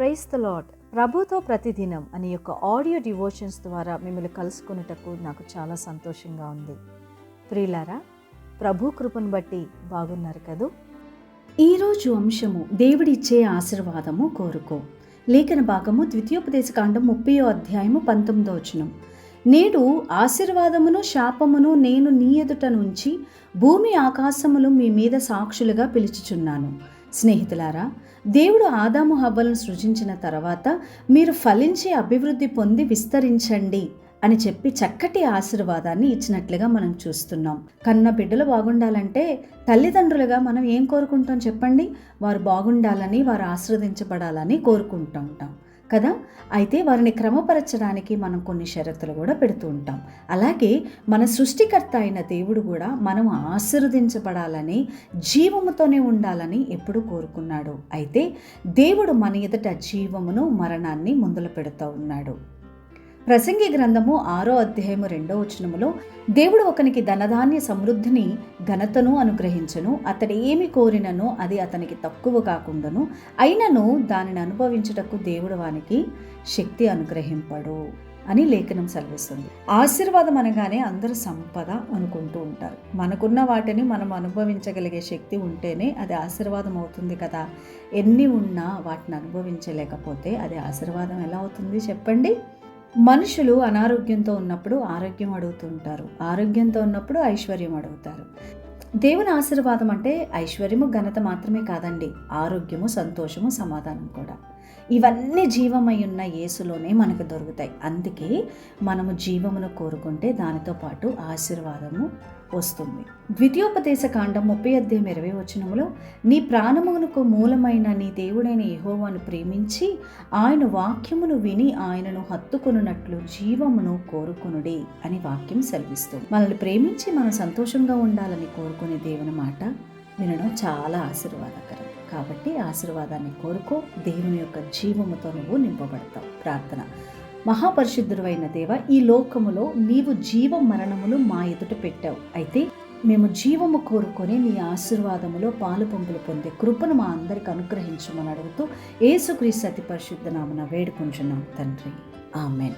Price the lord ప్రభుతో ప్రతిదినం అనే యొక్క ఆడియో డివోషన్స్ ద్వారా మిమ్మల్ని కలుసుకునేటకు నాకు చాలా సంతోషంగా ఉంది. ప్రియులారా ప్రభు కృపను బట్టి బాగున్నారు కదూ? ఈరోజు అంశము దేవుడిచ్చే ఆశీర్వాదము కోరుకో. లేఖన భాగము ద్వితీయోపదేశకాండం ముప్పయో అధ్యాయము పంతొమ్మిదో వచనం. నేడు ఆశీర్వాదమును శాపమును నేను నీ ఎదుట నుంచి భూమి ఆకాశములు మీ మీద సాక్షులుగా పిలుచుచున్నాను. స్నేహితులారా దేవుడు ఆదాము హవ్వలను సృజించిన తర్వాత మీరు ఫలించి అభివృద్ధి పొంది విస్తరించండి అని చెప్పి చక్కటి ఆశీర్వాదాన్ని ఇచ్చినట్లుగా మనం చూస్తున్నాం. కన్న బిడ్డలు బాగుండాలంటే తల్లిదండ్రులుగా మనం ఏం కోరుకుంటాం చెప్పండి? వారు బాగుండాలని వారు ఆశీర్వదించబడాలని కోరుకుంటుంటాం ఉంటాం. కదా? అయితే వారిని క్రమపరచడానికి మనం కొన్ని షరతులు కూడా పెడుతూ ఉంటాం. అలాగే మన సృష్టికర్త అయిన దేవుడు కూడా మనం ఆశీర్వదించబడాలని జీవముతోనే ఉండాలని ఎప్పుడు కోరుకున్నాడు. అయితే దేవుడు మన ఎదుట జీవమును మరణాన్ని ముందులు పెడుతూ ఉన్నాడు. ప్రసంగి గ్రంథము ఆరో అధ్యాయము రెండో వచనములో దేవుడు ఒకనికి ధనధాన్య సమృద్ధిని ఘనతను అనుగ్రహించను అతడు ఏమి కోరినను అది అతనికి తక్కువ కాకుండాను అయినను దానిని అనుభవించుటకు దేవుడు వానికి శక్తి అనుగ్రహింపడు అని లేఖనం సెలవిస్తుంది. ఆశీర్వాదం అనగానే అందరూ సంపద అనుకుంటూ ఉంటారు. మనకున్న వాటిని మనం అనుభవించగలిగే శక్తి ఉంటేనే అది ఆశీర్వాదం అవుతుంది కదా. ఎన్ని ఉన్నా వాటిని అనుభవించలేకపోతే అది ఆశీర్వాదం ఎలా అవుతుంది చెప్పండి? మనుషులు అనారోగ్యంతో ఉన్నప్పుడు ఆరోగ్యం అడుగుతుంటారు. ఆరోగ్యంతో ఉన్నప్పుడు ఐశ్వర్యం అడుగుతారు. దేవుని ఆశీర్వాదం అంటే ఐశ్వర్యము ఘనత మాత్రమే కాదండి. ఆరోగ్యము సంతోషము సమాధానం కూడా. ఇవన్నీ జీవమై ఉన్న యేసులోనే మనకు దొరుకుతాయి. అందుకే మనము జీవమును కోరుకుంటే దానితో పాటు ఆశీర్వాదము వస్తుంది. ద్వితీయోపదేశ కాండం ముప్పై అధ్యాయం ఇరవై వచనంలో నీ ప్రాణమునకు మూలమైన నీ దేవుడైన యహోవాను ప్రేమించి ఆయన వాక్యమును విని ఆయనను హత్తుకొనున్నట్లు జీవమును కోరుకొనుడి అని వాక్యం సెలవిస్తుంది. మనల్ని ప్రేమించి మనం సంతోషంగా ఉండాలని కోరుకునే దేవుని మాట వినడం చాలా ఆశీర్వాదకరం. కాబట్టి ఆశీర్వాదాన్ని కోరుకో దేవుని యొక్క జీవముతో నువ్వు నింపబడతావు. ప్రార్థన. మహాపరిశుద్ధుడైన దేవ ఈ లోకములో నీవు జీవ మరణములు మా ఎదుట పెట్టావు. అయితే మేము జీవము కోరుకొని నీ ఆశీర్వాదములో పాలు పంపులు పొందే కృపను మా అందరికి అనుగ్రహించమని అడుగుతూ ఏసుక్రీస్తు అతి పరిశుద్ధ నామన వేడుకుంటున్నాం తండ్రి. ఆమెన్.